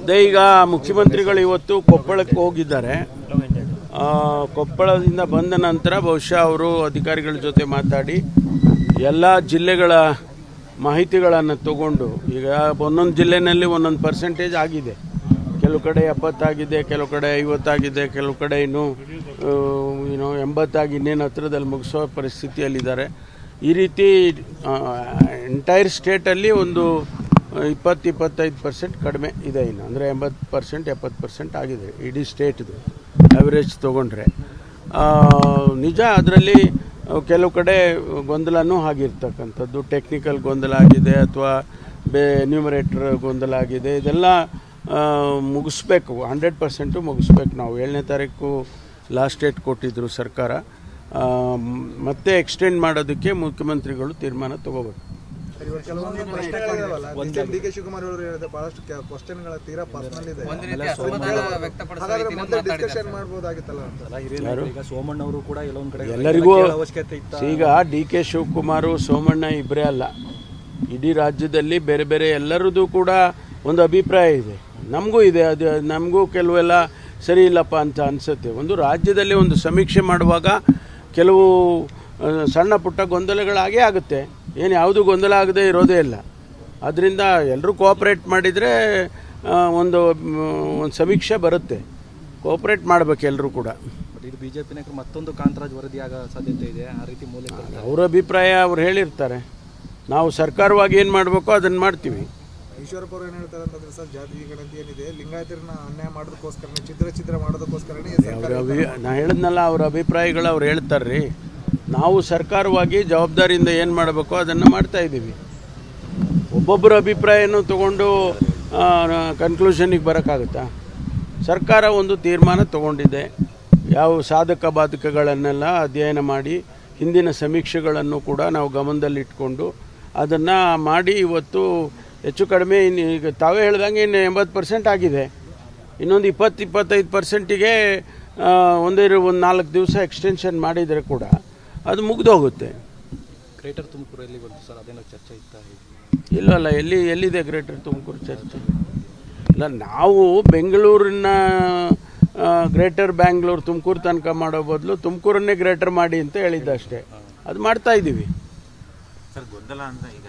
ಅದೇ ಈಗ ಮುಖ್ಯಮಂತ್ರಿಗಳು ಇವತ್ತು ಕೊಪ್ಪಳಕ್ಕೆ ಹೋಗಿದ್ದಾರೆ. ಕೊಪ್ಪಳದಿಂದ ಬಂದ ನಂತರ ಬಹುಶಃ ಅವರು ಅಧಿಕಾರಿಗಳ ಜೊತೆ ಮಾತಾಡಿ ಎಲ್ಲ ಜಿಲ್ಲೆಗಳ ಮಾಹಿತಿಗಳನ್ನು ತಗೊಂಡು ಈಗ ಒಂದೊಂದು ಜಿಲ್ಲೆನಲ್ಲಿ ಒಂದೊಂದು ಪರ್ಸೆಂಟೇಜ್ ಆಗಿದೆ. ಕೆಲವು ಕಡೆ ಎಪ್ಪತ್ತಾಗಿದೆ, ಕೆಲವು ಕಡೆ ಐವತ್ತಾಗಿದೆ, ಕೆಲವು ಕಡೆ ಇನ್ನೂ ಏನು ಎಂಬತ್ತಾಗಿ ಇನ್ನೇನು ಹತ್ರದಲ್ಲಿ ಮುಗಿಸೋ ಪರಿಸ್ಥಿತಿಯಲ್ಲಿದ್ದಾರೆ. ಈ ರೀತಿ ಎಂಟೈರ್ ಸ್ಟೇಟಲ್ಲಿ ಒಂದು ಇಪ್ಪತ್ತು ಇಪ್ಪತ್ತೈದು ಪರ್ಸೆಂಟ್ ಕಡಿಮೆ ಇದೆ ಇನ್ನು. ಅಂದರೆ ಎಂಬತ್ತು ಪರ್ಸೆಂಟ್ ಎಪ್ಪತ್ತು ಪರ್ಸೆಂಟ್ ಆಗಿದೆ ಇಡೀ ಸ್ಟೇಟ್ದು ಆವ್ರೇಜ್ ತೊಗೊಂಡ್ರೆ. ನಿಜ ಅದರಲ್ಲಿ ಕೆಲವು ಕಡೆ ಗೊಂದಲನೂ ಆಗಿರ್ತಕ್ಕಂಥದ್ದು. ಟೆಕ್ನಿಕಲ್ ಗೊಂದಲ ಆಗಿದೆ ಅಥವಾ ಬೇ ನ್ಯೂಮರೇಟರ್ ಗೊಂದಲ ಆಗಿದೆ. ಇದೆಲ್ಲ ಮುಗಿಸ್ಬೇಕು. ಹಂಡ್ರೆಡ್ ಪರ್ಸೆಂಟು ಮುಗಿಸ್ಬೇಕು ನಾವು. ಏಳನೇ ತಾರೀಕು ಲಾಸ್ಟ್ ಡೇಟ್ ಕೊಟ್ಟಿದ್ದರು ಸರ್ಕಾರ. ಮತ್ತೆ ಎಕ್ಸ್ಟೆಂಡ್ ಮಾಡೋದಕ್ಕೆ ಮುಖ್ಯಮಂತ್ರಿಗಳು ತೀರ್ಮಾನ ತಗೋಬೇಕು. ಕೆಲವೊಂದು ಪ್ರಶ್ನೆಗಳಿದಾವಲ್ಲ ಡಿ ಕೆ ಶಿವಕುಮಾರ್ ಅವರು ಹೇಳಿದ ಬಹಳಷ್ಟು ಕ್ವಶನ್ಗಳ ತೀರಾ ಪರ್ಸನಲ್ ಇದೆ. ಹಾಗಾದ್ರೆ ಡಿಸ್ಕಷನ್ ಮಾಡಬಹುದಾಗಿತ್ತಲ್ಲ ಅಂತ. ಈಗ ಸೋಮಣ್ಣ ಅವರು ಕೂಡ ಕೆಲವೊಂದು ಕಡೆ ಎಲ್ಲರಿಗೂ ಅವಶ್ಯಕತೆ ಇತ್ತು. ಈಗ ಡಿ ಕೆ ಶಿವಕುಮಾರು ಸೋಮಣ್ಣ ಇಬ್ಬರೇ ಅಲ್ಲ. ಇಡೀ ರಾಜ್ಯದಲ್ಲಿ ಬೇರೆ ಬೇರೆ ಎಲ್ಲರದ್ದು ಕೂಡ ಒಂದು ಅಭಿಪ್ರಾಯ ಇದೆ. ನಮಗೂ ಇದೆ ಅದು ನಮಗೂ ಕೆಲವೆಲ್ಲ ಸರಿ ಇಲ್ಲಪ್ಪ ಅಂತ ಅನಿಸುತ್ತೆ. ಒಂದು ರಾಜ್ಯದಲ್ಲಿ ಒಂದು ಸಮೀಕ್ಷೆ ಮಾಡುವಾಗ ಕೆಲವು ಸಣ್ಣ ಪುಟ್ಟ ಗೊಂದಲಗಳಾಗೇ ಆಗುತ್ತೆ. ಏನು ಯಾವುದು ಗೊಂದಲ ಆಗದೆ ಇರೋದೇ ಇಲ್ಲ. ಅದರಿಂದ ಎಲ್ಲರೂ ಕೋಆಪ್ರೇಟ್ ಮಾಡಿದರೆ ಒಂದು ಒಂದು ಸಮೀಕ್ಷೆ ಬರುತ್ತೆ. ಕೋಆಪ್ರೇಟ್ ಮಾಡ್ಬೇಕು ಎಲ್ಲರೂ ಕೂಡ. ಬಟ್ ಇದು ಬಿಜೆಪಿ ನಾಯಕರು ಮತ್ತೊಂದು ಕಾಂತರಾಜ್ ವರದಿ ಆಗೋ ಸಾಧ್ಯತೆ ಇದೆ ಆ ರೀತಿ ಮೂಲಕ ಅವ್ರ ಅಭಿಪ್ರಾಯ ಅವ್ರು ಹೇಳಿರ್ತಾರೆ. ನಾವು ಸರ್ಕಾರವಾಗಿ ಏನು ಮಾಡಬೇಕೋ ಅದನ್ನು ಮಾಡ್ತೀವಿ. ಈಶ್ವರಪ್ಪ ಅವರು ಏನು ಹೇಳ್ತಾರೆ ಅಂತಂದ್ರೆ ಸರ್ ಜಾತಿ ಗಣತಿ ಏನಿದೆ ಲಿಂಗಾಯತರನ್ನ ಅನ್ಯಾಯ ಮಾಡೋದಕ್ಕೋಸ್ಕರನೇ ಚಿತ್ರ ಚಿತ್ರ ಮಾಡೋದಕ್ಕೋಸ್ಕರನೇ ಅವ್ರ ಸರ್ಕಾರ ಅಭಿ ನಾ ಹೇಳಿದ್ನಲ್ಲ ಅವ್ರ ಅಭಿಪ್ರಾಯಗಳು ಅವ್ರು ಹೇಳ್ತಾರ್ರಿ. ನಾವು ಸರ್ಕಾರವಾಗಿ ಜವಾಬ್ದಾರಿಯಿಂದ ಏನು ಮಾಡಬೇಕು ಅದನ್ನು ಮಾಡ್ತಾ ಇದ್ದೀವಿ. ಒಬ್ಬೊಬ್ಬರ ಅಭಿಪ್ರಾಯನೂ ತಗೊಂಡು ಕನ್ಕ್ಲೂಷನಿಗೆ ಬರೋಕ್ಕಾಗುತ್ತಾ? ಸರ್ಕಾರ ಒಂದು ತೀರ್ಮಾನ ತಗೊಂಡಿದೆ. ಯಾವ ಸಾಧಕ ಬಾಧಕಗಳನ್ನೆಲ್ಲ ಅಧ್ಯಯನ ಮಾಡಿ, ಹಿಂದಿನ ಸಮೀಕ್ಷೆಗಳನ್ನು ಕೂಡ ನಾವು ಗಮನದಲ್ಲಿಟ್ಕೊಂಡು ಅದನ್ನು ಮಾಡಿ ಇವತ್ತು ಹೆಚ್ಚು ಕಡಿಮೆ ಇನ್ನು ಈಗ ತಾವೇ ಹೇಳ್ದಂಗೆ ಇನ್ನು ಎಂಬತ್ತು ಪರ್ಸೆಂಟ್ ಆಗಿದೆ. ಇನ್ನೊಂದು ಇಪ್ಪತ್ತು, ಇಪ್ಪತ್ತೈದು ಪರ್ಸೆಂಟಿಗೆ ಒಂದೇ, ಒಂದು ನಾಲ್ಕು ದಿವಸ ಎಕ್ಸ್ಟೆನ್ಷನ್ ಮಾಡಿದರೆ ಕೂಡ ಅದು ಮುಗ್ದೋಗುತ್ತೆ. ಗ್ರೇಟರ್ ತುಮಕೂರಲ್ಲಿ ಬಂತು ಸರ್? ಅದೇನೋ ಚರ್ಚೆ ಇತ್ತ ಇಲ್ಲ ಅಲ್ಲ ಎಲ್ಲಿ ಎಲ್ಲಿದೆ ಗ್ರೇಟರ್ ತುಮಕೂರು ಚರ್ಚೆ? ಇಲ್ಲ ನಾವು ಬೆಂಗಳೂರಿನ ಗ್ರೇಟರ್ ಬ್ಯಾಂಗ್ಳೂರು ತುಮಕೂರು ತನಕ ಮಾಡೋ ಬದಲು ತುಮಕೂರನ್ನೇ ಗ್ರೇಟರ್ ಮಾಡಿ ಅಂತ ಹೇಳಿದ್ದಷ್ಟೇ ಅದು ಮಾಡ್ತಾ ಇದ್ದೀವಿ. ಸರ್ ಗೊಂದಲ ಅಂತ ಈಗ